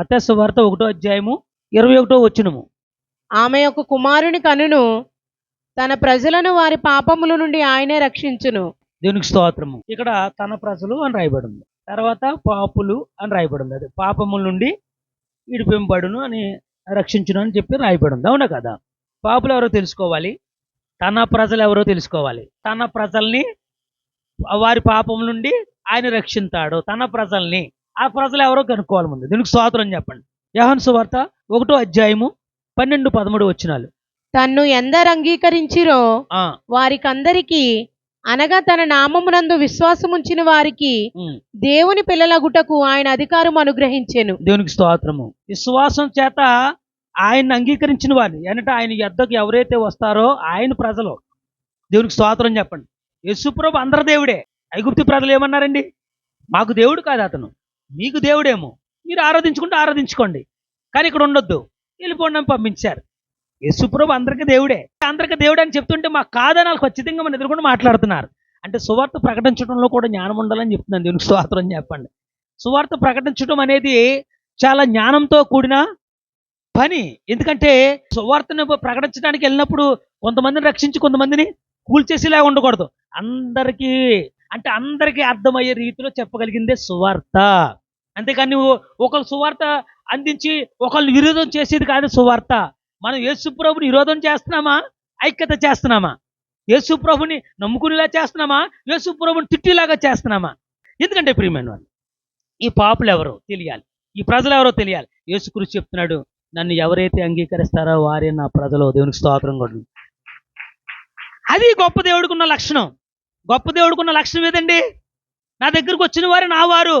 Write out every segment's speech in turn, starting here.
వార్త ఒకటో అధ్యాయము ఇరవై ఒకటో వచ్చినము ఆమె యొక్క కుమారుని కనును తన ప్రజలను వారి పాపముల నుండి ఆయనే రక్షించును. దేవునికి స్తోత్రము. ఇక్కడ తన ప్రజలు అని రాయబడింది. తర్వాత పాపులు అని రాయబడింది. అది పాపముల నుండి ఇడిపింపబడును అని రక్షించును అని చెప్పి రాయబడింది. అవునా కదా? పాపులు ఎవరో తెలుసుకోవాలి? తన ప్రజలు ఎవరో తెలుసుకోవాలి? తన ప్రజల్ని వారి పాపం నుండి ఆయన రక్షిస్తాడు తన ప్రజల్ని. ఆ ప్రజలు ఎవరో కనుక్కోవాలి ముందు. దీనికి స్తోత్రం చెప్పండి. యహన్ సువార్త ఒకటో అధ్యాయము పన్నెండు పదమూడు వచ్చినాలు తన్ను ఎందరు అంగీకరించిరో వారికందరికీ అనగా తన నామమునందు విశ్వాసముంచిన వారికి. దేవుని పిల్లలగుటకు ఆయన అధికారం అనుగ్రహించెను. దేవునికి స్తోత్రము. విశ్వాసం చేత ఆయన్ని అంగీకరించిన వారిని అంటే ఆయన యొద్దకు ఎవరైతే వస్తారో ఆయన ప్రజలు. దేవునికి స్తోత్రం చెప్పండి. యేసుప్రభు అందరి దేవుడే ఐగుప్తి ప్రజలు ఏమన్నారండి? మాకు దేవుడు కాదు అతను. మీకు దేవుడేమో. మీరు ఆరాధించుకుంటే ఆరాధించుకోండి. కానీ ఇక్కడ ఉండొద్దు. వెళ్ళిపోండి అని పంపించారు. యశుప్రభు అందరికీ దేవుడే. అందరికీ దేవుడే అని చెప్తుంటే మాకు కాదని వాళ్ళు ఖచ్చితంగా మన ఎదురుకుండా మాట్లాడుతున్నారు. అంటే సువార్త ప్రకటించడంలో కూడా జ్ఞానం ఉండాలని చెప్తున్నాను. దేవునికి స్తోత్రం చెప్పండి. సువార్త ప్రకటించడం అనేది చాలా జ్ఞానంతో కూడిన పని. ఎందుకంటే సువార్తను ప్రకటించడానికి వెళ్ళినప్పుడు కొంతమందిని రక్షించి కొంతమందిని కూల్చేసేలా ఉండకూడదు. అందరికీ అంటే అందరికీ అర్థమయ్యే రీతిలో చెప్పగలిగిందే సువార్త. అంతేకాని నువ్వు ఒకళ్ళు సువార్త అందించి ఒకళ్ళు విరోధం చేసేది కాదు సువార్త. మనం యేసుప్రభుని విరోధం చేస్తున్నామా? ఐక్యత చేస్తున్నామా? యేసుప్రభుని నమ్ముకునేలా చేస్తున్నామా? యేసుప్రభుని తిట్టేలాగా చేస్తున్నామా? ఎందుకంటే ప్రియమైన వాళ్ళు ఈ పాపులు ఎవరో తెలియాలి ఈ ప్రజలు ఎవరో తెలియాలి. యేసుక్రీస్తు చెప్తున్నాడు నన్ను ఎవరైతే అంగీకరిస్తారో వారే నా ప్రజలు. దేవునికి స్తోత్రం కూడా అది గొప్ప దేవుడికి ఉన్న లక్షణం. గొప్ప దేవుడుకున్న లక్ష్యం ఏదండి? నా దగ్గరకు వచ్చిన వారే నా వారు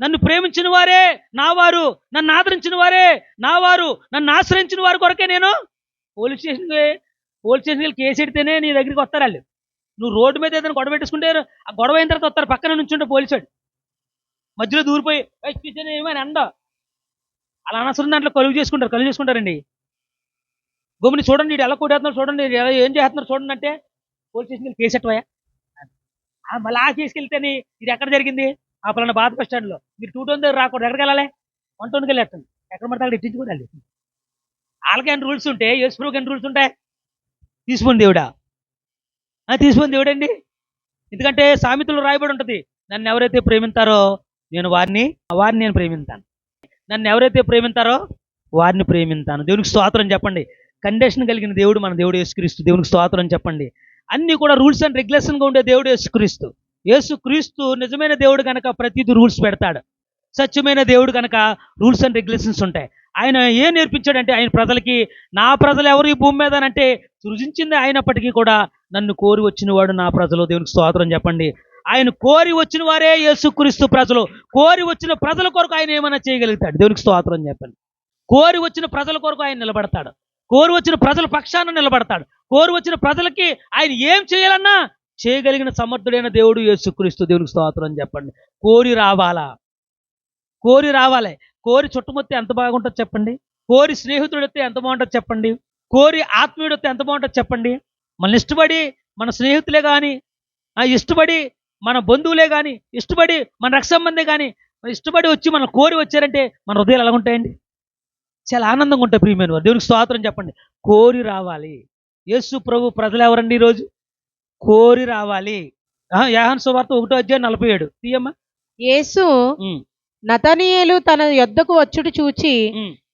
నన్ను ప్రేమించిన వారే నా వారు నన్ను ఆదరించిన వారే నా వారు నన్ను ఆశ్రయించిన వారి కొరకే నేను పోలీస్ స్టేషన్కి పోలీస్ స్టేషన్కి కేసు ఎడితేనే నీ దగ్గరికి వస్తారు వాళ్ళు. నువ్వు రోడ్డు మీద ఏదైనా గొడవ పెట్టేసుకుంటే ఆ గొడవ అయిన తర్వాత వస్తారు. పక్కన నుంచుంటే పోలీసు మధ్యలో దూరిపోయి "ఏయ్, ఏమని అండ అలా అనవసరం దాంట్లో కలుగు చేసుకుంటారు. కలుగు చేసుకుంటారండి. గమ్ముని చూడండి వీడు ఎలా కొట్టేస్తున్నారు చూడండి ఎలా ఏం చేస్తున్నారు చూడండి అంటే పోలీస్ స్టేషన్కి కేసు ఎట్టవయా మళ్ళీ ఆ తీసుకెళ్తేని ఇది ఎక్కడ జరిగింది? ఆ పలానా బాధ బస్ స్టాండ్లో మీరు టూ టౌన్ దగ్గర రాకూడదు. ఎక్కడికి వెళ్ళాలి? వన్ టౌన్కి వెళ్ళేస్తాను ఎక్కడ పడితే అక్కడ ఎట్టించుకోవాలి వాళ్ళకి ఎన్ని రూల్స్ ఉంటాయి యేసుప్రభుకి ఎన్ని రూల్స్ ఉంటాయి తీసుకోండి దేవుడా. తీసుకోండి దేవుడండి ఎందుకంటే సామెతలు రాయబడి ఉంటుంది నన్ను ఎవరైతే ప్రేమిస్తారో నేను వారిని వారిని నేను ప్రేమిస్తాను నన్ను ఎవరైతే ప్రేమిస్తారో వారిని ప్రేమిస్తాను దేవునికి స్తోత్రం చెప్పండి. కండిషన్ కలిగిన దేవుడు మన దేవుడు యేసుక్రీస్తు. దేవునికి స్తోత్రం చెప్పండి. అన్ని కూడా రూల్స్ అండ్ రెగ్యులేషన్గా ఉండే దేవుడు యేసుక్రీస్తు. యేసుక్రీస్తు నిజమైన దేవుడు కనుక ప్రతిదీ రూల్స్ పెడతాడు. సత్యమైన దేవుడు కనుక రూల్స్ అండ్ రెగ్యులేషన్స్ ఉంటాయి. ఆయన ఏం నేర్పించాడంటే ఆయన ప్రజలకి నా ప్రజలు ఎవరు ఈ భూమి మీద అని అంటే సృజించింది అయినప్పటికీ కూడా నన్ను కోరి వచ్చిన వాడు నా ప్రజలు. దేవునికి స్తోత్రం చెప్పండి. ఆయన కోరి వచ్చిన వారే యేసుక్రీస్తు ప్రజలు. కోరి వచ్చిన ప్రజల కొరకు ఆయన ఏమైనా చేయగలుగుతాడు? దేవునికి స్తోత్రం చెప్పండి. కోరి వచ్చిన ప్రజల కొరకు ఆయన నిలబడతాడు. కోరు వచ్చిన ప్రజల పక్షాన నిలబడతాడు. కోరు వచ్చిన ప్రజలకి ఆయన ఏం చేయాలన్నా చేయగలిగిన సమర్థుడైన దేవుడు యేసుక్రీస్తు దేవునికి స్తోత్రం చెప్పండి. కోరి రావాలా? కోరి రావాలి. కోరి చుట్టుముత్తే ఎంత బాగుంటుందో చెప్పండి. కోరి స్నేహితుడు వస్తే ఎంత బాగుంటుందో చెప్పండి. కోరి ఆత్మీయుడు వస్తే ఎంత బాగుంటుందో చెప్పండి. మన ఇష్టపడి మన స్నేహితులే కానీ ఇష్టపడి మన బంధువులే కానీ ఇష్టపడి మన రక్ష సంబంధే కానీ ఇష్టపడి వచ్చి మన కోరి వచ్చారంటే మన హృదయాలు ఎలా ఉంటాయండి చాలా ఆనందంగా ఉంటాయి ప్రియమైన వారు. దేవునికి స్తోత్రం చెప్పండి. కోరి రావాలి. యేసు ప్రభు ప్రజలు ఎవరండి ఈరోజు? కోరి రావాలి. యాహాను సువార్త ఒకటో అధ్యాయం నలభై ఏడు. తీయమ్మా. యేసు నతనీయేలు తన యొద్దకు వచ్చుట చూచి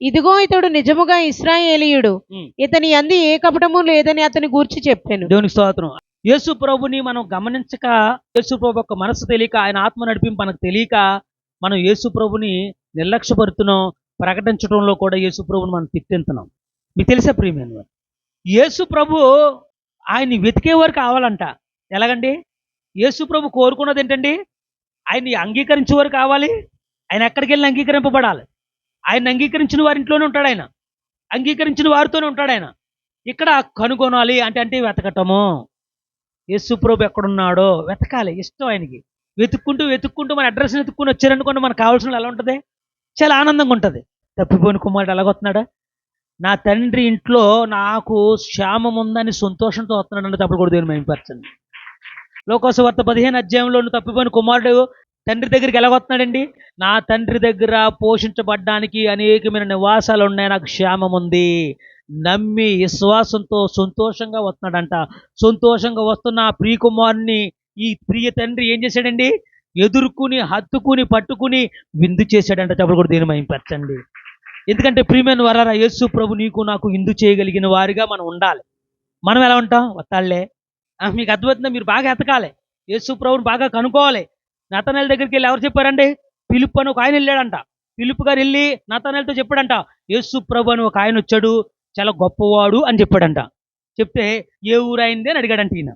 ఇదిగో ఇతడు నిజముగా ఇస్రాయేలీయుడు. ఇతని అంది ఏ కపటము లేదని అతని గూర్చి చెప్పాను. దేవునికి స్తోత్రం. యేసు ప్రభుని మనం గమనించక యేసు ప్రభు యొక్క మనసు తెలియక ఆయన ఆత్మ నడిపింపు మనకు తెలియక మనం యేసు ప్రభుని నిర్లక్ష్యపరుతున్నాం ప్రకటించడంలో కూడా యేసు ప్రభుని మనం తిట్టింతున్నాం మీకు తెలిసే ప్రియమైన యేసు ప్రభు ఆయన్ని వెతికే వారు కావాలంట. ఎలాగండి? యేసు ప్రభు కోరుకున్నది ఏంటండి? ఆయన్ని అంగీకరించేవారు కావాలి. ఆయన ఎక్కడికి వెళ్ళి అంగీకరింపబడాలి. ఆయన అంగీకరించిన వారి ఇంట్లోనే ఉంటాడు ఆయన. అంగీకరించిన వారితోనే ఉంటాడు ఆయన. ఇక్కడ కనుగొనాలి అంటే అంటే వెతకటము. యేసు ప్రభు ఎక్కడున్నాడో వెతకాలి ఇష్టం ఆయనకి. వెతుక్కుంటూ వెతుక్కుంటూ మన అడ్రస్ వెతుక్కుని వచ్చారనుకోండి మనకు కావాల్సిన ఎలా ఉంటుంది? చాలా ఆనందంగా ఉంటుంది. తప్పిపోయిన కుమారుడు ఎలాగొస్తున్నాడా నా తండ్రి ఇంట్లో నాకు క్షేమం ఉందని సంతోషంతో వస్తున్నాడు అంటే తప్పుడు కూడా దేవుని మేంపరచండి లోకోస వార్త పదిహేను అధ్యాయంలో నువ్వు తప్పిపోయిన కుమారుడు తండ్రి దగ్గరికి ఎలాగొస్తున్నాడండి నా తండ్రి దగ్గర పోషించబడ్డానికి అనేకమైన నివాసాలు ఉన్నాయి నాకు క్షేమం ఉంది. నమ్మి విశ్వాసంతో సంతోషంగా వస్తున్నాడంట సంతోషంగా వస్తున్న ఆ ప్రియకుమారుని ఈ ప్రియ తండ్రి ఏం చేశాడండి? ఎదుర్కొని హత్తుకుని పట్టుకుని విందు చేశాడంట చెప్పలు కూడా దీని మైంపరచండి ఎందుకంటే ప్రియమైన వరారా యేసు ప్రభు నీకు నాకు విందు చేయగలిగిన వారిగా మనం ఉండాలి. మనం ఎలా ఉంటాం? వత్తాళ్ళే. మీకు అద్భుతంగా మీరు బాగా ఎతకాలి. యేసు ప్రభుని బాగా కనుక్కోవాలి. నతనల దగ్గరికి వెళ్ళి ఎవరు చెప్పారండి? పిలుపు అని ఒక ఆయన వెళ్ళాడంట. పిలుపు గారు వెళ్ళి నతనేలతో చెప్పాడంట యేసు ప్రభు అని ఒక ఆయన వచ్చాడు చాలా గొప్పవాడు అని చెప్పాడంట. చెప్తే ఏ ఊరైంది అని అడిగాడంట ఈయన.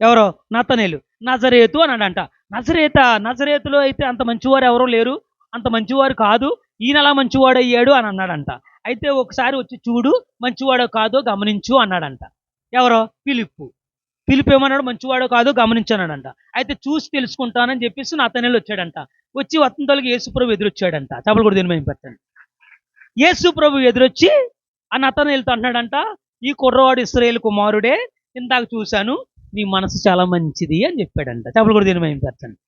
ఎవరో? నతనేలు నజరేతు అన్నాడంట. నజరేత నజరేతులో అయితే అంత మంచివారు ఎవరో లేరు. అంత మంచివారు కాదు. ఈయన అలా మంచివాడు అయ్యాడు అని అన్నాడంట. అయితే ఒకసారి వచ్చి చూడు మంచివాడో కాదో గమనించు అన్నాడంట. ఎవరో? పిలుపు పిలుపు ఏమన్నాడు? మంచివాడో కాదో గమనించానంట అయితే చూసి తెలుసుకుంటానని చెప్పేసి నా అతనేళ్ళు వచ్చాడంట. వచ్చి వత్తంతోలకి యేసుప్రభు ఎదురొచ్చాడంట. చెప్పలు కూడా దీని మేము పెట్టండి యేసుప్రభు ఎదురొచ్చి ఆ నతనేలుతో అంటున్నాడంట ఈ కుర్రవాడు ఇస్రాయేల్ కుమారుడే ఇందాక చూశాను. నీ మనసు చాలా మంచిది అని చెప్పాడంట. చెప్పలు కూడా దీని పెట్టండి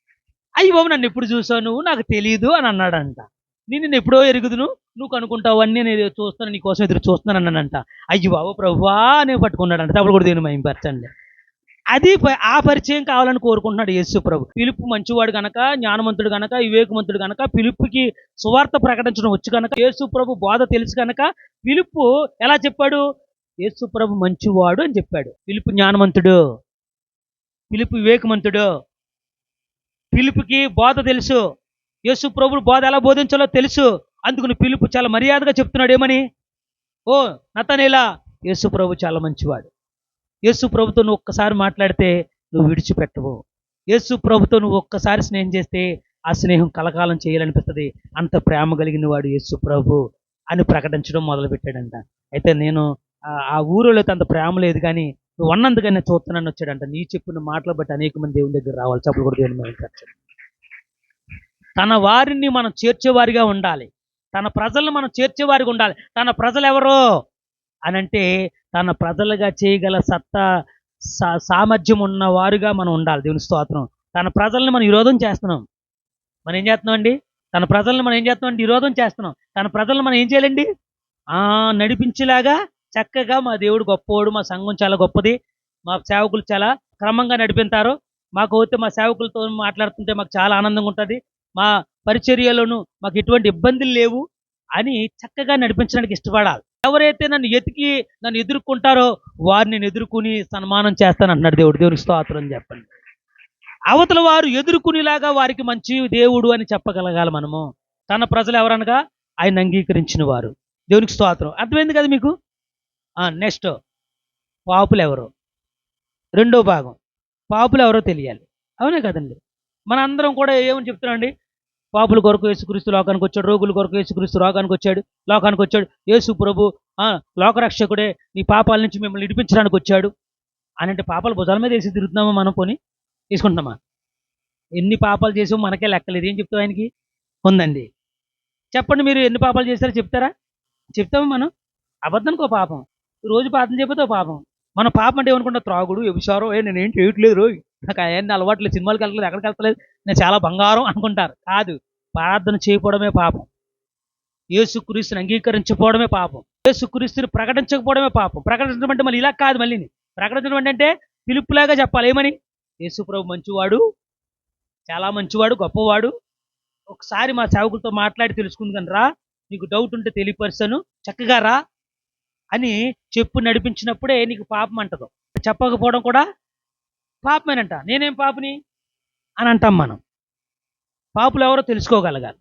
అయ్యి బాబు నన్ను ఎప్పుడు చూసావు నువ్వు? నాకు తెలియదు అని అన్నాడంట. నేను నిన్ను ఎప్పుడో ఎరుగుదును? నువ్వు కనుక్కుంటావు అన్నీ నేను చూస్తాను నీ కోసం ఎదురు చూస్తున్నాను అన్నానంట అయ్యి బాబు ప్రభువా అని పట్టుకున్నాడంట. చెప్పలు కూడా దీని మేము పెట్టండి. అది ఆ పరిచయం కావాలని కోరుకుంటున్నాడు యేసు ప్రభు. పిలుపు మంచివాడు గనక జ్ఞానవంతుడు గనక వివేకవంతుడు గనక పిలుపుకి సువార్త ప్రకటించడం వచ్చు గనక యేసు ప్రభు బోధ తెలుసు గనక పిలుపు ఎలా చెప్పాడు? యేసు ప్రభు మంచివాడు అని చెప్పాడు. పిలుపు జ్ఞానవంతుడు. పిలుపు వివేకవంతుడు పిలుపుకి బోధ తెలుసు. యేసు ప్రభు బోధ ఎలా బోధించాలో తెలుసు. అందుకని పిలుపు చాలా మర్యాదగా చెప్తున్నాడు. ఏమని? ఓ నతనేలా. యేసు ప్రభు చాలా మంచివాడు. యేసు ప్రభుతో నువ్వు ఒక్కసారి మాట్లాడితే నువ్వు విడిచిపెట్టవు. యేసు ప్రభుతో నువ్వు ఒక్కసారి స్నేహం చేస్తే ఆ స్నేహం కలకాలం చేయాలనిపిస్తుంది. అంత ప్రేమ కలిగిన వాడు యేసు ప్రభు అని ప్రకటించడం మొదలుపెట్టాడంట. అయితే నేను ఆ- ఆ ఊరిలో అంత ప్రేమ లేదు కానీ నువ్వు అన్నందుకనే చూస్తున్నాను వచ్చాడంట. నీ చెప్పిన మాటలు బట్టి అనేక మంది దేవుని దగ్గర రావాలి. చెప్పకూడదు కూడా దేవుని మీద తన వారిని మనం చేర్చేవారిగా ఉండాలి. తన ప్రజలను మనం చేర్చేవారిగా ఉండాలి. తన ప్రజలు ఎవరో అంటే తన ప్రజలుగా చేయగల సత్తా సా- సామర్థ్యం ఉన్న వారుగా మనం ఉండాలి. దేవుని స్తోత్రం. తన ప్రజల్ని మనం విరోధం చేస్తున్నాం. మనం ఏం చేస్తున్నాం అండి? తన ప్రజల్ని మనం ఏం చేస్తున్నాం అండి? విరోధం చేస్తున్నాం. తన ప్రజలను మనం ఏం చేయాలండి? ఆ నడిపించేలాగా చక్కగా మా దేవుడు గొప్పవాడు మా సంఘం చాలా గొప్పది. మా సేవకులు చాలా క్రమంగా నడిపింతారు. మాకు అయితే మా సేవకులతో మాట్లాడుతుంటే మాకు చాలా ఆనందంగా ఉంటుంది. మా పరిచర్యలోనూ మాకు ఎటువంటి ఇబ్బందులు లేవు అని చక్కగా నడిపించడానికి ఇష్టపడాలి. ఎవరైతే నన్ను ఎతికి నన్ను ఎదుర్కొంటారో వారిని నేను ఎదుర్కొని సన్మానం చేస్తాను అన్నాడు దేవుడు. దేవుని స్తోత్రం అని చెప్పండి. అవతల వారు ఎదుర్కొనేలాగా వారికి మంచి దేవుడు అని చెప్పగలగాలి మనము. తన ప్రజలు ఎవరనగా ఆయన అంగీకరించిన వారు దేవునికి స్తోత్రం. అర్థమైంది కదా మీకు? నెక్స్ట్ పాపులు ఎవరు రెండో భాగం. పాపులు ఎవరో తెలియాలి. అవునే కదండి. మన అందరం కూడా ఏమని చెప్తున్నాండి పాపుల కొరకు యేసుక్రీస్తు లోకానికి వచ్చాడు రోగుల కొరకు యేసుక్రీస్తు లోకానికి వచ్చాడు లోకానికి వచ్చాడు. యేసు ప్రభు లోకరక్షకుడే నీ పాపాల నుంచి మిమ్మల్ని ఇడిపించడానికి వచ్చాడు. అని అంటే పాపాల భుజాల మీద వేసి తిరుగుతున్నామా మనం పోని? తీసుకుంటున్నామా? ఎన్ని పాపాలు చేసామో మనకే లెక్కలేదు. ఏం చెప్తావు ఆయనకి? ఉందండి. చెప్పండి మీరు ఎన్ని పాపాలు చేస్తారో చెప్తారా? చెప్తామా మనం? అబద్ధానికి ఒక పాపం. రోజు పాపం చెప్పితే పాపం. మన పాపం అంటే ఏమనుకుంటా? త్రాగుడు వ్యభిచారం ఏ నేనేం చేయట్లేదు రోజు నాకు అవన్నీ అలవాట్లేదు సినిమాలకు వెళ్ళలేదు ఎక్కడికి వెళ్తలేదు నేను చాలా బంగారం అనుకుంటారు. కాదు ప్రార్థన చేయకపోవడమే పాపం. యేసుక్రీస్తుని అంగీకరించకపోవడమే పాపం. యేసుక్రీస్తుని ప్రకటించకపోవడమే పాపం. ప్రకటించడం అంటే మళ్ళీ ఇలా కాదు మళ్ళీ ప్రకటించడం అంటే పిలుపులాగా చెప్పాలి. ఏమని? యేసుప్రభు మంచివాడు చాలా మంచివాడు గొప్పవాడు. ఒకసారి మా సేవకులతో మాట్లాడి తెలుసుకుంది రా. నీకు డౌట్ ఉంటే తెలియపరుస్తాను. చక్కగా రా. అని చెప్పు నడిపించినప్పుడే నీకు పాపం అంటదు. చెప్పకపోవడం కూడా పాపమేనంట. నేనేం పాపని? అని అంటాం మనం. పాపులు ఎవరో తెలుసుకోగలగాలి.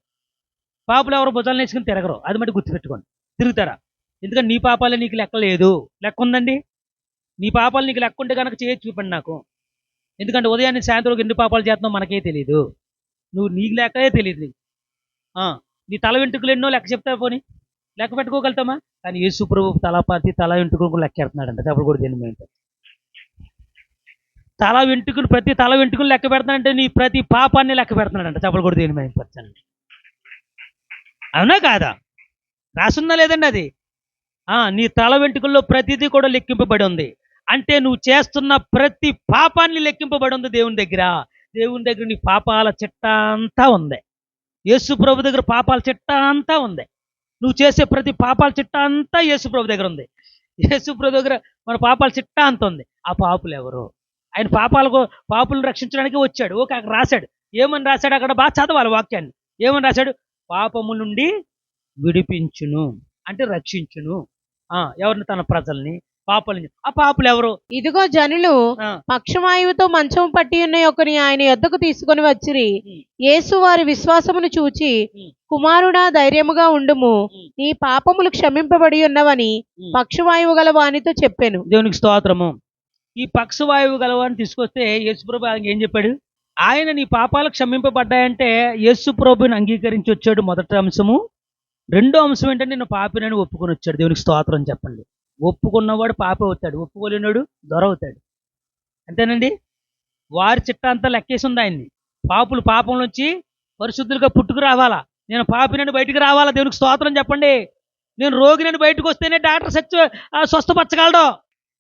పాపులు ఎవరో భుజాలు నేసుకుని తిరగరు. అది మట్టి గుర్తుపెట్టుకోండి. తిరుగుతారా? ఎందుకంటే నీ పాపాలే నీకు లెక్క లేదు. లెక్క ఉందండి? నీ పాపాలు నీకు లెక్క ఉంటే కనుక చేయొచ్చు చూపండి నాకు. ఎందుకంటే ఉదయాన్నే సాయంత్రం ఎన్ని పాపాలు చేస్తున్నావు మనకే తెలియదు నువ్వు నీకు లెక్కయే తెలియదు నీ తల వెంట్రుకలు ఎన్నో లెక్క చెప్తావు పోనీ. లెక్క పెట్టుకోగలుగుతామా? కానీ యేసు ప్రభు తలపాతి తల వెంట్రుకలు లెక్క ఎడుతున్నాడంట అప్పుడు కూడా దేని మీద తల వెంట్రుకలు ప్రతి తల వెంట్రుకలు లెక్క పెడతానంటే నీ ప్రతి పాపాన్ని లెక్క పెడుతున్నాడంట. చెప్పలు కూడా దేని మీద పచ్చండి. అవునా కాదా? రాసుందా లేదండి అది? ఆ, నీ తల వెంట్రుకల్లో ప్రతిదీ కూడా లెక్కింపబడి ఉంది. అంటే నువ్వు చేస్తున్న ప్రతి పాపాన్ని లెక్కింపబడి ఉంది దేవుని దగ్గర. దేవుని దగ్గర నీ పాపాల చిట్ట అంతా ఉంది. యేసు ప్రభు దగ్గర పాపాల చిట్ట అంతా ఉంది. నువ్వు చేసే ప్రతి పాపాల చిట్ట అంతా యేసుప్రభు దగ్గర ఉంది. యేసుప్రభు దగ్గర మన పాపాల చిట్ట అంత ఉంది. ఆ పాపులు ఎవరు? ఆయన పాపాలకు పాపులను రక్షించడానికి వచ్చాడు. ఓకే అక్కడ రాశాడు. ఏమని రాశాడు? అక్కడ బాగా చదవాలి వాక్యాన్ని. ఏమని రాశాడు? పాపము నుండి విడిపించును. అంటే రక్షించును. ఎవరిని? తన ప్రజల్ని. పాపల ఆ పాపులు ఎవరు? ఇదిగో జనులు పక్షవాయువుతో మంచం పట్టి ఉన్న ఒకని ఆయన యొద్దకు తీసుకొని వచ్చిరి. యేసు వారి విశ్వాసమును చూచి. కుమారుడా ధైర్యముగా ఉండుము. నీ పాపములు క్షమింపబడి ఉన్నవని. పక్షవాయువు గల వానితో చెప్పాను. దేవునికి స్తోత్రము. ఈ పక్షవాయువు గలవాన్ని తీసుకొస్తే యేసుప్రభు ఆయనకి ఏం చెప్పాడు? ఆయన నీ పాపాలు క్షమింపబడ్డాయంటే యేసుప్రభుని అంగీకరించి వచ్చాడు మొదటి అంశము. రెండో అంశం ఏంటంటే నేను పాపినని ఒప్పుకొని వచ్చాడు. దేవునికి స్తోత్రం చెప్పండి. ఒప్పుకున్నవాడు పాప అవుతాడు. ఒప్పుకోలేనివాడు దొర అవుతాడు. అంతేనండి? వారి చిట్ట అంతా లెక్కేసి ఉంది ఆయన్ని. పాపులు పాపం నుంచి పరిశుద్ధులుగా పుట్టుకు రావాలా? నేను పాపినని బయటికి రావాలా? దేవునికి స్తోత్రం చెప్పండి. నేను రోగినని బయటకు వస్తేనే డాక్టర్ సత్య స్వస్థపరచగలడు.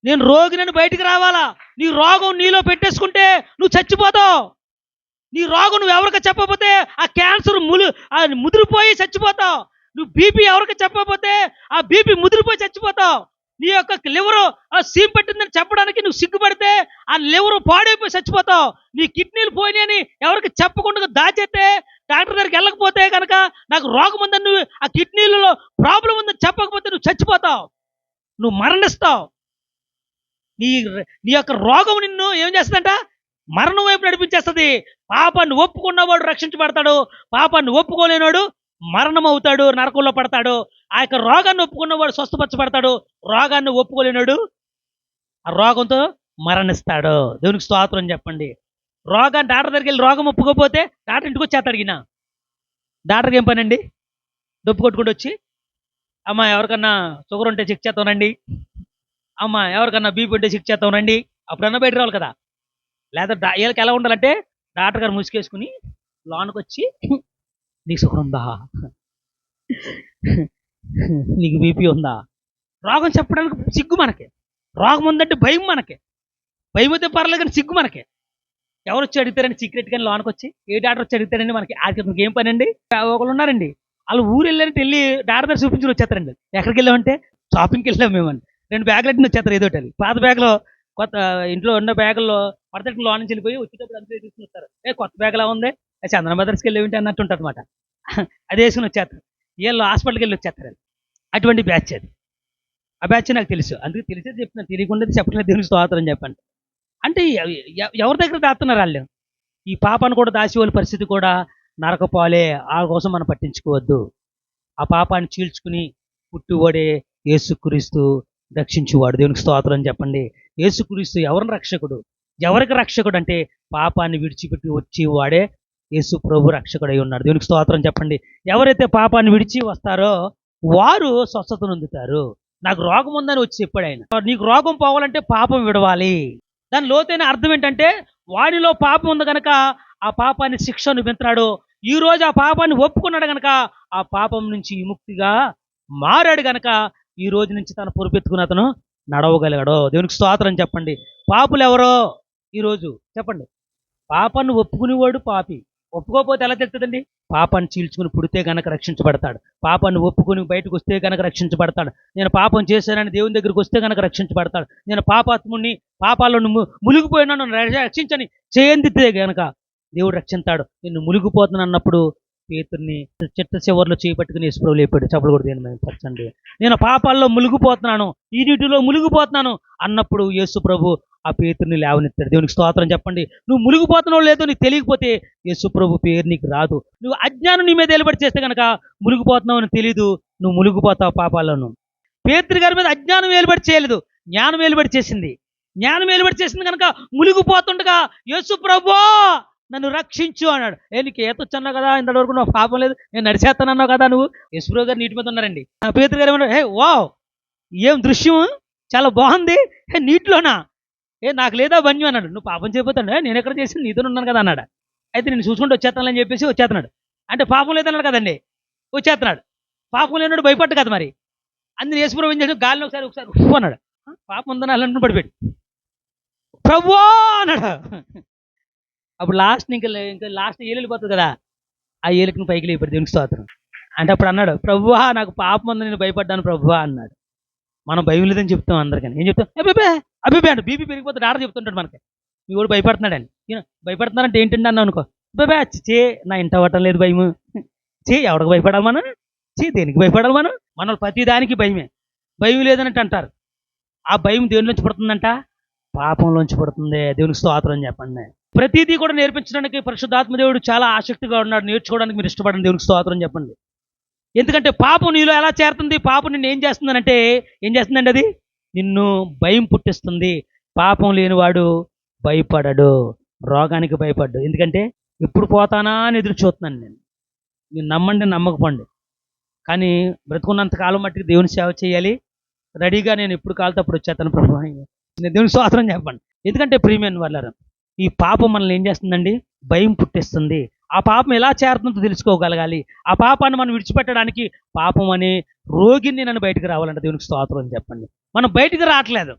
నేను రోగినని బయటికి రావాలా? నీ రోగం నీలో పెట్టేసుకుంటే నువ్వు చచ్చిపోతావు. నీ రోగం నువ్వు ఎవరికి చెప్పకపోతే ఆ క్యాన్సర్ ములు ముదిరిపోయి చచ్చిపోతావు. నువ్వు బీపీ ఎవరికి చెప్పకపోతే ఆ బీపీ ముదిరిపోయి చచ్చిపోతావు. నీ యొక్క లివరు ఆ సీమ్ పెట్టిందని చెప్పడానికి నువ్వు సిగ్గుపడితే ఆ లివరు పాడైపోయి చచ్చిపోతావు. నీ కిడ్నీలు పోయినాయని ఎవరికి చెప్పకుండా దాచేస్తే డాక్టర్ దగ్గరికి వెళ్ళకపోతే కనుక నాకు రోగం ఉందని నువ్వు ఆ కిడ్నీలలో ప్రాబ్లం ఉందని చెప్పకపోతే నువ్వు చచ్చిపోతావు. నువ్వు మరణిస్తావు. నీ నీ యొక్క రోగం నిన్ను ఏం చేస్తుందంట? మరణం వైపు నడిపించేస్తుంది. పాపాన్ని ఒప్పుకున్నవాడు రక్షించబడతాడు. పాపాన్ని ఒప్పుకోలేనాడు మరణం అవుతాడు నరకంలో పడతాడు. ఆ యొక్క రోగాన్ని ఒప్పుకున్నవాడు స్వస్థపరచబడతాడు. రోగాన్ని ఒప్పుకోలేనాడు ఆ రోగంతో మరణిస్తాడు. దేవునికి స్తోత్రం చెప్పండి. రోగాన్ని డాక్టర్ దగ్గరికి వెళ్ళి రోగం ఒప్పుకోకపోతే డాక్టర్ ఇంటికి వచ్చేత అడిగిన డాక్టర్కి ఏం పనండి? డొప్పు కొట్టుకుంటూ వచ్చి అమ్మ ఎవరికన్నా షుగర్ ఉంటే చెక్ చేస్తానండి అమ్మ ఎవరికన్నా బీపీ ఉంటే చెక్ చేస్తానండి అప్పుడన్నా బయట రావాలి కదా. లేదా వీళ్ళకి ఎలా ఉండాలంటే డాక్టర్ గారు ముసుకేసుకుని లోనికి వచ్చి నీకు షుగర్ ఉందా? నీకు బీపీ ఉందా? రోగం చెప్పడానికి సిగ్గు మనకి. రోగం ఉందంటే భయం మనకి. భయం అయితే పర్లేదు కానీ సిగ్గు మనకి. ఎవరు వచ్చి అడుగుతారండి సీక్రెట్ కానీ లోనికి వచ్చి? ఏ డాక్టర్ వచ్చి అడుగుతారండి మనకి? ఆడికి ఏం పని అండి ఒకళ్ళు ఉన్నారండి. వాళ్ళు ఊరు వెళ్ళారంటే వెళ్ళి డాక్టర్ దగ్గర చూపించుకుని వచ్చేస్తారండి. ఎక్కడికి వెళ్ళామంటే? షాపింగ్కి వెళ్ళాం మేము అని రెండు బ్యాగులు అట్టి వచ్చేస్తారు ఏదో ఒకటి పాత బ్యాగ్లో కొత్త ఇంట్లో ఉన్న బ్యాగుల్లో పడతట్టు లోన్ నుంచి వెళ్ళిపోయి వచ్చేటప్పుడు అంతే తీసుకుని వస్తారు. ఏ కొత్త బ్యాగ్లా ఉంది? చందన బ్రదర్స్కి వెళ్ళేవింటి అన్నట్టు ఉంటుంది అనమాట అది వేసుకుని వచ్చేస్తారు. వీళ్ళు హాస్పిటల్కి వెళ్ళి వచ్చేస్తారు అది. అటువంటి బ్యాచ్ అది. ఆ బ్యాచ్ నాకు తెలుసు. అందుకే తెలిసేది చెప్తున్నాను. తెలియకుండా చెప్పలేదు దేవునికి స్తోత్రం చెప్పండి. అంటే ఎవరి దగ్గర దాస్తున్నారు వాళ్ళు? ఈ పాపాన్ని కూడా దాచేవాళ్ళ పరిస్థితి కూడా నరకపోలే ఆ కోసం మనం పట్టించుకోవద్దు. ఆ పాపాన్ని చీల్చుకుని పుట్టువాడే యేసుక్రీస్తు రక్షించువాడు. దేవునికి స్తోత్రం చెప్పండి. యేసుక్రీస్తు ఎవరిని రక్షకుడు? ఎవరికి రక్షకుడు అంటే పాపాన్ని విడిచిపెట్టి వచ్చి వాడే యేసు ప్రభు రక్షకుడై ఉన్నాడు దేవునికి స్తోత్రం చెప్పండి. ఎవరైతే పాపాన్ని విడిచి వస్తారో వారు స్వస్థతను అందుతారు నాకు రోగం ఉందని వచ్చి చెప్పాడు ఆయన. నీకు రోగం పోవాలంటే పాపం విడవాలి. దాని లోతైన అర్థం ఏంటంటే వాడిలో పాపం ఉంది కనుక ఆ పాపాన్ని శిక్ష అనుభవిస్తున్నాడు ఈ రోజు ఆ పాపాన్ని ఒప్పుకున్నాడు గనక ఆ పాపం నుంచి విముక్తిగా మారాడు గనక ఈ రోజు నుంచి తన పొరుపెత్తుకుని అతను నడవగలిగాడు. దేవునికి స్తోత్రం చెప్పండి. పాపులు ఎవరో ఈరోజు చెప్పండి. పాపాన్ని ఒప్పుకునేవాడు పాపి. ఒప్పుకోకపోతే ఎలా తెలుస్తుందండి? పాపాన్ని చీల్చుకుని పుడితే గనక రక్షించబడతాడు. పాపాన్ని ఒప్పుకొని బయటకు వస్తే గనక రక్షించబడతాడు. నేను పాపం చేశానని దేవుని దగ్గరికి వస్తే గనక రక్షించబడతాడు. నేను పాపాత్ముని పాపాలను ము- మునిగిపోయినా నన్ను రక్షించని చేయందితే గనక దేవుడు రక్షిస్తాడు నిన్ను మునిగిపోతున్నాను అన్నప్పుడు పేతుర్ని చిత్త చివర్లో చేపట్టుకుని యేసుప్రభు లేపాడు. చెప్పకూడదు కూడా దేని మేము పరచండి. నేను పాపాల్లో మునిగిపోతున్నాను. ఈ నీటిలో మునిగిపోతున్నాను అన్నప్పుడు యేసు ప్రభు ఆ పేతుని లేవనెత్తాడు. దేవునికి స్తోత్రం చెప్పండి. నువ్వు మునిగిపోతున్నావు లేదో నీకు తెలియకపోతే యేసుప్రభు పేరు నీకు రాదు. నువ్వు అజ్ఞానం నీ మీద ఏలుబడి చేస్తే కనుక మునిగిపోతున్నావు అని తెలీదు. నువ్వు మునిగిపోతావు పాపాలను పేతుని గారి మీద అజ్ఞానం ఏలుబడి చేయలేదు. జ్ఞానం ఏలుబడి చేసింది. జ్ఞానం ఏలుబడి చేసింది కనుక మునిగిపోతుండగా యేసుప్రభు నన్ను రక్షించు అన్నాడు. ఏ నీకు ఈత కదా ఇంతవరకు నువ్వు పాపం లేదు. నేను నడిచేస్తానన్నావు కదా నువ్వు. యశ్వరావు గారు నీటి మీద ఉన్నారండి. ఆ పేతురు గారు ఏమన్నాడు హే వావ్ ఏం దృశ్యం? చాలా బాగుంది. హే నీటిలోనా? ఏ నాకు లేదా వన్యం అన్నాడు. నువ్వు పాపం చేయబోతాడు నేను ఎక్కడ చేసి నీతో ఉన్నాను కదా అన్నాడు. అయితే నేను చూసుకుంటూ వచ్చేస్తానని చెప్పేసి వచ్చేస్తున్నాడు. అంటే పాపం లేదన్నాడు కదండి. వచ్చేస్తున్నాడు. పాపం లేనాడు భయపడ్డు కదా మరి. అందుని యేసుప్రభు ఏం చేసాడు గాలిని ఒకసారి ఒకసారి ఉఫ్ అన్నాడు. పాపం ఉందని అలా పడిపోయాడు. ప్రభువా అన్నాడు. అప్పుడు లాస్ట్ ఇంకా ఇంకా లాస్ట్ ఏలు కదా. ఆ ఏలుకుని పైకి లేపాడు దేవునికి స్తోత్రం. అంటే అప్పుడు అన్నాడు ప్రభువా నాకు పాపం ఉంది నేను భయపడ్డాను ప్రభువా అన్నాడు. మనం భయం లేదని చెప్తాం అందరికని ఏం చెప్తాం? అబ్బాబే అబ్బాబే అంటే బీపీ పెరిగిపోతే ఆడ చెప్తుంటాడు మనకి. మీ వాడు భయపడుతున్నాడని ఈయన భయపడుతున్నారంటే ఏంటండి అన్నావు అనుకో. అబ్బాబే చే నా ఇంట అవ్వటం లేదు భయం చే ఎవరికి భయపడాలి మనం? చే దేనికి భయపడాలి మనం? మన ప్రతి దానికి భయమే. భయం లేదన్నట్టు అంటారు. ఆ భయం దేనిలోంచి పడుతుందంట? పాపంలోంచి పడుతుంది. దేవునికి స్తోత్రం చెప్పండి. ప్రతిదీ కూడా నేర్పించడానికి పరిశుద్ధాత్మదేవుడు చాలా ఆసక్తిగా ఉన్నాడు. నేర్చుకోవడానికి మీరు ఇష్టపడండి దేవునికి స్తోత్రం చెప్పండి. ఎందుకంటే పాపం నీలో ఎలా చేరుతుంది? పాపం నిన్ను ఏం చేస్తుందనంటే ఏం చేస్తుందండి అది? నిన్ను భయం పుట్టిస్తుంది. పాపం లేనివాడు భయపడడు. రోగానికి భయపడ్డు. ఎందుకంటే ఎప్పుడు పోతానా అని ఎదురు చూస్తున్నాను నేను. మీరు నమ్మండి నమ్మకపోండి. కానీ బ్రతుకున్నంత కాలం మట్టికి దేవుని సేవ చేయాలి. రెడీగా నేను ఎప్పుడు కాలితే అప్పుడు వచ్చేస్తాను ప్రభు. నేను దేవుని స్వాతంత్రం చెప్పండి. ఎందుకంటే ప్రీమియం వాళ్ళారు ఈ పాపం మనల్ని ఏం చేస్తుందండి? భయం పుట్టిస్తుంది. ఆ పాపం ఎలా చేరుతుందో తెలుసుకోగలగాలి. ఆ పాపాన్ని మనం విడిచిపెట్టడానికి పాపం అనే రోగిని నన్ను బయటికి రావాలంటే దేవునికి స్తోత్రం అని చెప్పండి. మనం బయటికి రావట్లేదు.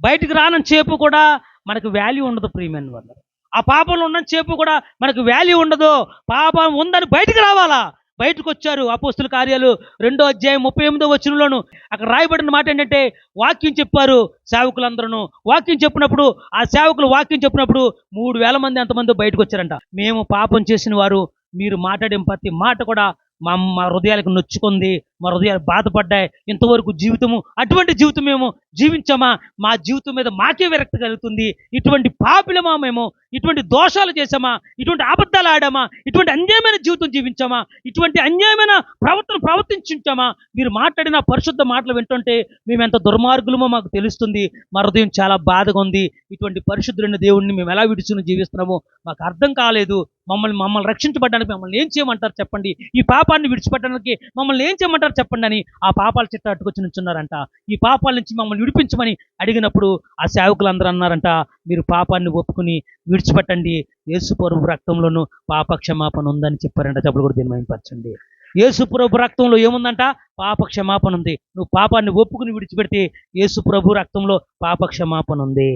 బయటికి రానని చేపు కూడా మనకు వాల్యూ ఉండదు ప్రీమియం వల్ల ఆ పాపంలో ఉన్న చేపు కూడా మనకు వాల్యూ ఉండదు. పాపం ఉందని బయటికి రావాలా? బయటకు వచ్చారు అపోస్తుల కార్యాలు. రెండో అధ్యాయం ముప్పై ఎనిమిదో వచనంలోను అక్కడ రాయబడిన మాట ఏంటంటే వాక్యం చెప్పారు సేవకులందరూ వాక్యం చెప్పినప్పుడు ఆ సేవకులు వాక్యం చెప్పినప్పుడు మూడు వేల మంది అంతమంది బయటకు వచ్చారంట మేము పాపం చేసిన వారు మీరు మాట్లాడే ప్రతి మాట కూడా మా మా హృదయాలకు నొచ్చుకుంది మా హృదయాలు బాధపడ్డాయి. ఇంతవరకు జీవితము అటువంటి జీవితం మేము జీవించామా? మా జీవితం మీద మాకే విరక్తి కలుగుతుంది. ఇటువంటి పాపిలమా మేము ఇటువంటి దోషాలు చేసామా ఇటువంటి అబద్ధాలు ఆడామా? ఇటువంటి అన్యాయమైన జీవితం జీవించామా? ఇటువంటి అన్యాయమైన ప్రవర్తన ప్రవర్తించుంటామా? మీరు మాట్లాడిన పరిశుద్ధ మాటలు వింటుంటే మేము ఎంత దుర్మార్గులమో మాకు తెలుస్తుంది. మా హృదయం చాలా బాధగా ఉంది. ఇటువంటి పరిశుద్ధులైన దేవుడిని మేము ఎలా విడుచుని జీవిస్తున్నామో మాకు అర్థం కాలేదు. మమ్మల్ని మమ్మల్ని రక్షించబడడానికి మమ్మల్ని ఏం చేయమంటారు చెప్పండి? ఈ పాపాన్ని విడిచిపెట్టడానికి మమ్మల్ని ఏం చేయమంటారు చెప్పండి అని ఆ పాపాల చిట్ట అట్టుకొచ్చి నుంచున్నారంట. ఈ పాపాల నుంచి మమ్మల్ని విడిపించమని అడిగినప్పుడు ఆ సేవకులందరూ అన్నారంట మీరు పాపాన్ని ఒప్పుకుని విడిచిపెట్టండి. యేసు రక్తంలోనూ పాప క్షమాపణ ఉందని చెప్పారంట. చెప్పుడు కూడా దీన్ని మైంపరచండి యేసుప్రభు రక్తంలో ఏముందంట? పాప క్షమాపణ ఉంది. నువ్వు పాపాన్ని ఒప్పుకుని విడిచిపెడితే యేసుప్రభు రక్తంలో పాప క్షమాపణ ఉంది.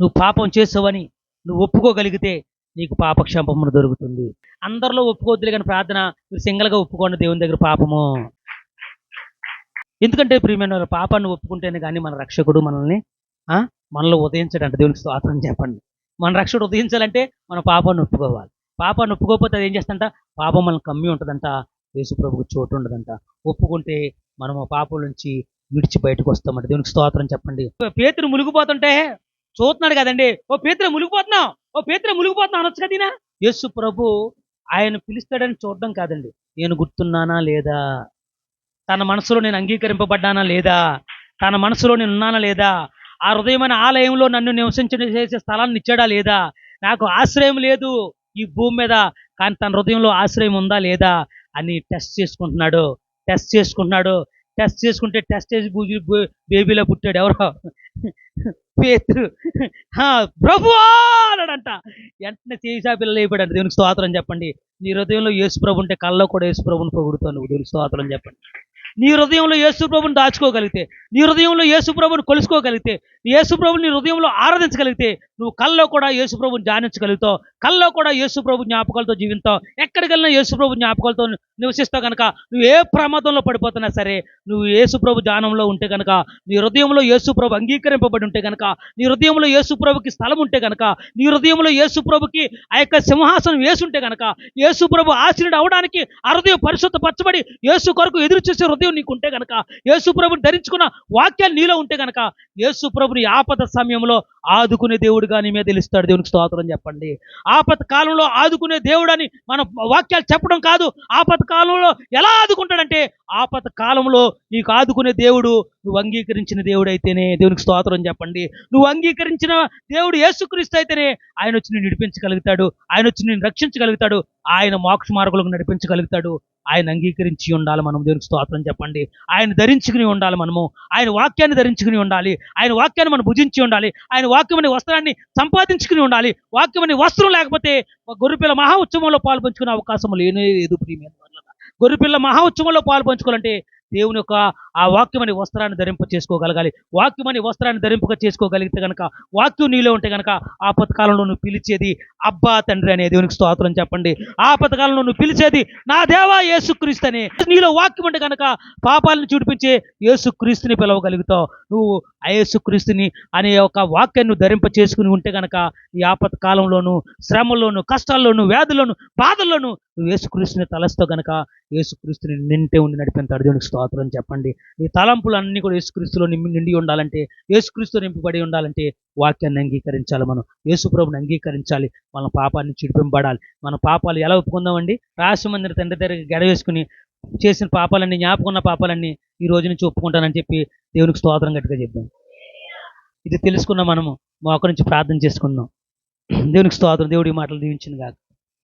నువ్వు పాపం చేసావని నువ్వు ఒప్పుకోగలిగితే నీకు పాప క్షమాపణ దొరుకుతుంది. అందరిలో ఒప్పుకోవద్దులే కానీ ప్రార్థన మీరు సింగల్గా ఒప్పుకోండి దేవుని దగ్గర పాపము. ఎందుకంటే ప్రియమైన పాపాన్ని ఒప్పుకుంటేనే కానీ మన రక్షకుడు మనల్ని మనలో ఉదయించడంట. దేవునికి స్వాతంత్రం చెప్పండి. మన రక్షకుడు ఉదయించాలంటే మన పాపాన్ని ఒప్పుకోవాలి పాపాన్ని ఒప్పుకోకపోతే అది ఏం చేస్తంట పాపం మనల్ని కమ్మి ఉంటుందంట. యేసు ప్రభుకు చోటు ఉండదంట. ఒప్పుకుంటే మనం పాపం నుంచి విడిచి బయటకు వస్తామంట. దేవునికి స్తోత్రం చెప్పండి. పేతురు మునిగిపోతుంటే చూస్తున్నాడు కదండి. ఓ పేతురు మునిగిపోతున్నావు. ఓ పేతురు మునిగిపోతున్నావు అనొచ్చు కదీనా యేసు ప్రభు ఆయన పిలుస్తాడని చూడడం కాదండి. నేను గుర్తున్నానా లేదా? తన మనసులో నేను అంగీకరింపబడ్డానా లేదా? తన మనసులో నేను ఉన్నానా లేదా? ఆ హృదయమైన ఆలయంలో నన్ను నివసించ చేసే స్థలాన్ని ఇచ్చాడా లేదా? నాకు ఆశ్రయం లేదు. ఈ భూమి మీద కానీ తన హృదయంలో ఆశ్రయం ఉందా లేదా అని టెస్ట్ చేసుకుంటున్నాడు. టెస్ట్ చేసుకుంటున్నాడు. టెస్ట్ చేసుకుంటే టెస్ట్ చేసి బూజు బేబీలో పుట్టాడు ఎవరో? పేతురు. "హా, ప్రభువా అన్నాడంట. వెంటనే చేసా పిల్లలు అయిపోయాడు దేవునికి స్తోత్రం చెప్పండి. నీ హృదయంలో యేసు ప్రభు ఉంటే కళ్ళలో కూడా యేసు ప్రభుని పొగుడుతావు నువ్వు. దేవునికి స్తోత్రం చెప్పండి. నీ హృదయంలో యేసుప్రభుని దాచుకోగలిగితే నీ హృదయంలో యేసుప్రభుని కొలుసుకోగలిగితే నీ నీ హృదయంలో ఆరాధించగలిగితే నువ్వు కల్లో కూడా యేసుప్రభుని ధ్యానించగలుగుతావు కల్లో కూడా యేసుప్రభు జ్ఞాపకాలతో జీవితావు ఎక్కడికి వెళ్ళినా యేసు ప్రభు జ్ఞాపకాలతో నివసిస్తావు కనుక నువ్వు ఏ ప్రమాదంలో పడిపోతున్నా సరే నువ్వు యేసుప్రభు ధ్యానంలో ఉంటే కనుక నీ హృదయంలో యేసుప్రభు అంగీకరింపబడి ఉంటే కనుక నీ హృదయంలో యేసుప్రభుకి స్థలం ఉంటే కనుక నీ హృదయంలో యేసుప్రభుకి ఆ యొక్క సింహాసనం వేసుంటే కనుక యేసుప్రభు ఆశ్రయుడు అవడానికి ఆ హృదయం పరిశుద్ధ పచ్చబడి యేసు కొరకు ఎదురు చూసే హృదయం నీకు ఉంటే గనక యేసుప్రభుని ధరించుకున్న వాక్యాలు నీలో ఉంటే గనక యేసుప్రభుని ఆపద సమయంలో ఆదుకునే దేవుడుగా నీ మీద తెలుస్తాడు దేవునికి స్తోత్రం చెప్పండి. ఆపద కాలంలో ఆదుకునే దేవుడని మన వాక్యాలు చెప్పడం కాదు. ఆపద కాలంలో ఎలా ఆదుకుంటాడంటే ఆపద కాలంలో నీకు ఆదుకునే దేవుడు నువ్వు అంగీకరించిన దేవుడు అయితేనే దేవునికి స్తోత్రం చెప్పండి. నువ్వు అంగీకరించిన దేవుడు యేసుక్రీస్తు అయితేనే ఆయన వచ్చి నేను నడిపించగలుగుతాడు. ఆయన వచ్చి నేను రక్షించగలుగుతాడు. ఆయన మోక్ష మార్గంలో నడిపించగలుగుతాడు. ఆయన అంగీకరించి ఉండాలి మనం దేవునికి స్తోత్రం చెప్పండి. ఆయన ధరించుకుని ఉండాలి మనము. ఆయన వాక్యాన్ని ధరించుకుని ఉండాలి. ఆయన వాక్యాన్ని మనం భుజించి ఉండాలి. ఆయన వాక్యం వస్త్రాన్ని సంపాదించుకుని ఉండాలి. వాక్యం వస్త్రం లేకపోతే గొర్రెపిల్ల మహా ఉత్సవంలో పాలుపంచుకునే అవకాశం లేనే లేదు ప్రియమైన గొర్రెపిల్ల మహా ఉత్సవంలో పాలుపంచుకోవాలంటే దేవుని యొక్క ఆ వాక్యమని వస్త్రాన్ని ధరింప చేసుకోగలగాలి. వాక్యమని వస్త్రాన్ని ధరింపక చేసుకోగలిగితే గనక వాక్యం నీలో ఉంటే గనక ఆపత్కాలంలో నువ్వు పిలిచేది అబ్బా తండ్రి అనే దేవునికి స్తోత్రం చెప్పండి. ఆపత్కాలంలో నువ్వు పిలిచేది నా దేవా యేసుక్రీస్తు అని నీలో వాక్యం ఉంటే కనుక పాపాలను చూడిపించే యేసుక్రీస్తుని పిలవగలుగుతావు. నువ్వు ఆ అనే ఒక వాక్యాన్ని ధరింప చేసుకుని ఉంటే గనక ఈ ఆపత్ కాలంలోను శ్రమలోను కష్టాల్లోను వ్యాధులను బాధల్లోను నువ్వు యేసుక్రీస్తుని తలస్తో గనక యేసుక్రీస్తుని నింటే ఉండి నడిపిన దేవునికి స్తోత్రం చెప్పండి. ఈ తలంపులన్నీ కూడా యేసుక్రీస్తులో నింపి నిండి ఉండాలంటే యేసుక్రీస్తు నింపబడి ఉండాలంటే వాక్యాన్ని అంగీకరించాలి మనం. యేసుప్రభుని అంగీకరించాలి. మన పాపాన్ని చిడిపింపబడాలి. మన పాపాలు ఎలా ఒప్పుకుందామండి? రాసమందిర తండ్రి దగ్గర గడవేసుకుని చేసిన పాపాలన్నీ జ్ఞాపకున్న పాపాలన్నీ ఈ రోజు నుంచి ఒప్పుకుంటానని చెప్పి దేవునికి స్తోత్రం గట్టిగా చెప్దాం. ఇది తెలుసుకున్న మనము మా నుంచి ప్రార్థన చేసుకుందాం. దేవునికి స్తోత్రం. దేవుడి మాటలు దీవించింది కాదు